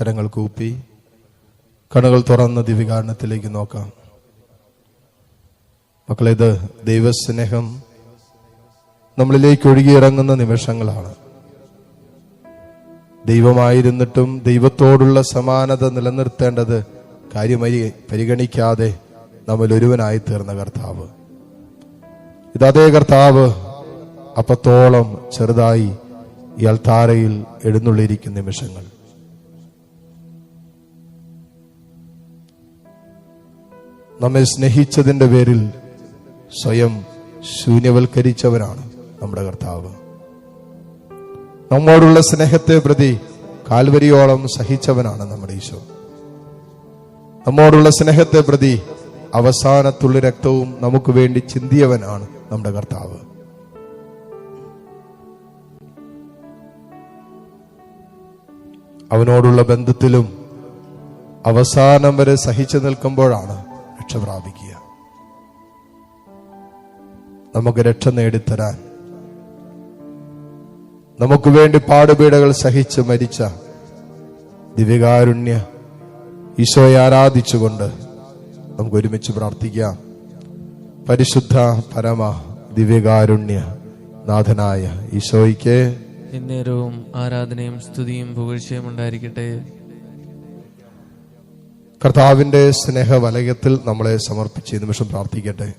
കരങ്ങൾ കൂപ്പി കണ്ണുകൾ തുറന്ന് ദിവികാരണത്തിലേക്ക് നോക്കാം. മക്കളെ ഇത് ദൈവസ്നേഹം നമ്മളിലേക്ക് ഒഴുകിയിറങ്ങുന്ന നിമിഷങ്ങളാണ്. ദൈവമായിരുന്നിട്ടും ദൈവത്തോടുള്ള സമാനത നിലനിർത്തേണ്ടത് കാര്യമായി പരിഗണിക്കാതെ നമ്മൾ ഒരുവനായി തീർന്ന കർത്താവ്. ഇത് അതേ കർത്താവ് അപ്പത്തോളം ചെറുതായി ഈ അൾത്താരയിൽ എഴുന്നള്ളിയിരിക്കുന്ന നിമിഷങ്ങൾ. നമ്മെ സ്നേഹിച്ചതിന്റെ പേരിൽ സ്വയം ശൂന്യവൽക്കരിച്ചവനാണ് നമ്മുടെ കർത്താവ്. നമ്മോടുള്ള സ്നേഹത്തെ പ്രതി കാൽവരിയോളം സഹിച്ചവനാണ് നമ്മുടെ ഈശോ. നമ്മോടുള്ള സ്നേഹത്തെ പ്രതി അവസാനത്തുള്ള രക്തവും നമുക്ക് വേണ്ടി ചിന്തിയവനാണ് നമ്മുടെ കർത്താവ്. അവനോടുള്ള ബന്ധത്തിലും അവസാനം വരെ സഹിച്ചു നിൽക്കുമ്പോഴാണ് രക്ഷ പ്രാപിക്കുക നമുക്ക് രക്ഷ നേടിത്തരാൻ. നമുക്ക് വേണ്ടി പാടുപീടകൾ സഹിച്ച് മരിച്ച ദിവ്യകാരുണ്യ ഈശോയെ ആരാധിച്ചുകൊണ്ട് നമുക്ക് ഒരുമിച്ച് പ്രാർത്ഥിക്കാം. പരിശുദ്ധ പരമ ദിവ്യകാരുണ്യ നാഥനായ ഈശോയ്ക്ക് എന്നേരവും ആരാധനയും സ്തുതിയും പുകഴ്ചയും ഉണ്ടായിരിക്കട്ടെ. കർത്താവിന്റെ സ്നേഹവലയത്തിൽ നമ്മളെ സമർപ്പിച്ച് നിമിഷം പ്രാർത്ഥിക്കട്ടെ.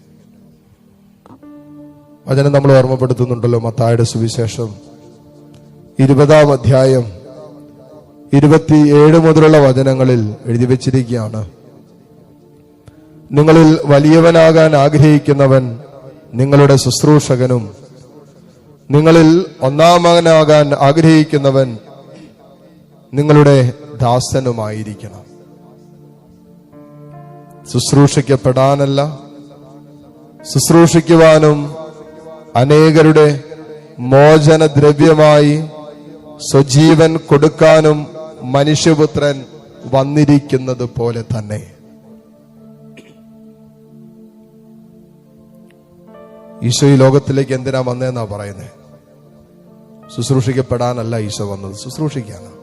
വചനം നമ്മൾ ഓർമ്മപ്പെടുത്തുന്നുണ്ടല്ലോ മത്തായുടെ സുവിശേഷം ഇരുപതാം അധ്യായം ഇരുപത്തിയേഴ് മുതലുള്ള വചനങ്ങളിൽ എഴുതി വച്ചിരിക്കുകയാണ്. നിങ്ങളിൽ വലിയവനാകാൻ ആഗ്രഹിക്കുന്നവൻ നിങ്ങളുടെ ശുശ്രൂഷകനും നിങ്ങളിൽ ഒന്നാമകനാകാൻ ആഗ്രഹിക്കുന്നവൻ നിങ്ങളുടെ ദാസനുമായിരിക്കണം. ശുശ്രൂഷിക്കപ്പെടാനല്ല. ശുശ്രൂഷിക്കുവാനും അനേകരുടെ മോചനദ്രവ്യമായി സ്വജീവൻ കൊടുക്കാനും മനുഷ്യപുത്രൻ വന്നിരിക്കുന്നത് പോലെ തന്നെ. ഈശോ ഈ ലോകത്തിലേക്ക് എന്തിനാ വന്നതെന്നാ പറയുന്നത് ശുശ്രൂഷിക്കപ്പെടാനല്ല ഈശോ വന്നത്. ശുശ്രൂഷിക്കാനാണ്.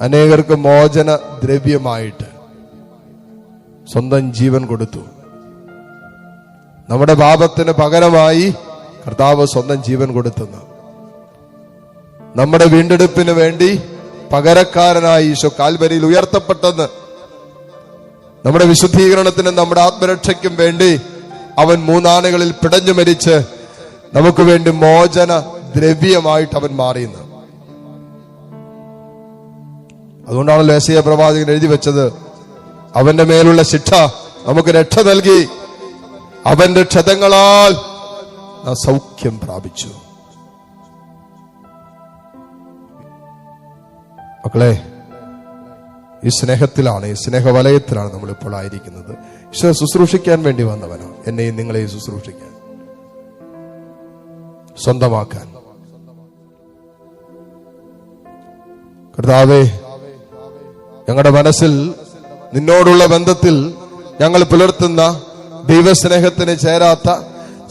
അനേകർക്ക് മോചന ദ്രവ്യമായിട്ട് സ്വന്തം ജീവൻ കൊടുത്തു. നമ്മുടെ പാപത്തിന് പകരമായി കർത്താവ് സ്വന്തം ജീവൻ കൊടുത്തുന്നു. നമ്മുടെ വീണ്ടെടുപ്പിന് വേണ്ടി പകരക്കാരനായി ഈശോ കാൽവരിയിൽ ഉയർത്തപ്പെട്ടെന്ന് നമ്മുടെ വിശുദ്ധീകരണത്തിനും നമ്മുടെ ആത്മരക്ഷയ്ക്കും വേണ്ടി അവൻ മൂന്നാനകളിൽ പിടഞ്ഞു മരിച്ച് നമുക്ക് വേണ്ടി മോചന ദ്രവ്യമായിട്ട് അവൻ മാറിയുന്നത് അതുകൊണ്ടാണ് എസ് പ്രവാചകൻ എഴുതി വെച്ചത് അവന്റെ മേലുള്ള ശിക്ഷ നമുക്ക് രക്ഷ നൽകി. അവന്റെ ക്ഷതങ്ങളാൽ സൗഖ്യം പ്രാപിച്ചു. മക്കളെ ഈ സ്നേഹത്തിലാണ് ഈ സ്നേഹവലയത്തിലാണ് നമ്മൾ ഇപ്പോൾ ആയിരിക്കുന്നത്. ഈശോ ശുശ്രൂഷിക്കാൻ വേണ്ടി വന്നവനാണ് എന്നെയും നിങ്ങളെയും ശുശ്രൂഷിക്കാൻ. സ്വന്തമാക്കാൻ. കർത്താവേ ഞങ്ങളുടെ മനസ്സിൽ നിന്നോടുള്ള ബന്ധത്തിൽ ഞങ്ങൾ പുലർത്തുന്ന ദൈവസ്നേഹത്തിന് ചേരാത്ത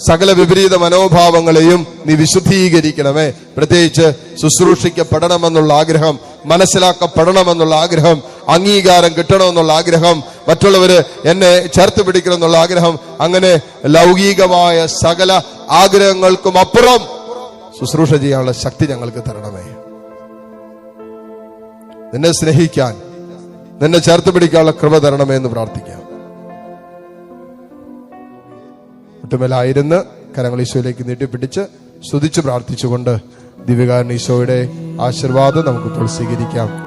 സകല വിപരീത മനോഭാവങ്ങളെയും നീ വിശുദ്ധീകരിക്കണമേ. പ്രത്യേകിച്ച് ശുശ്രൂഷിക്കപ്പെടണമെന്നുള്ള ആഗ്രഹം മനസ്സിലാക്കപ്പെടണമെന്നുള്ള ആഗ്രഹം അംഗീകാരം കിട്ടണമെന്നുള്ള ആഗ്രഹം മറ്റുള്ളവര് എന്നെ ചേർത്ത് പിടിക്കണമെന്നുള്ള ആഗ്രഹം അങ്ങനെ ലൗകികമായ സകല ആഗ്രഹങ്ങൾക്കും അപ്പുറം ശുശ്രൂഷ ചെയ്യാനുള്ള ശക്തി ഞങ്ങൾക്ക് തരണമേ. നിന്നെ സ്നേഹിക്കാൻ നിന്നെ ചേർത്ത് പിടിക്കാനുള്ള കൃപ തരണമേ എന്ന് പ്രാർത്ഥിക്കാം. ഒട്ടുമേലായിരുന്ന് കരങ്ങൾ ഈശോയിലേക്ക് നീട്ടിപ്പിടിച്ച് സ്തുതിച്ച് പ്രാർത്ഥിച്ചുകൊണ്ട് ദിവ്യകാരൻ ഈശോയുടെ ആശീർവാദം നമുക്ക് ഇപ്പോൾ സ്വീകരിക്കാം.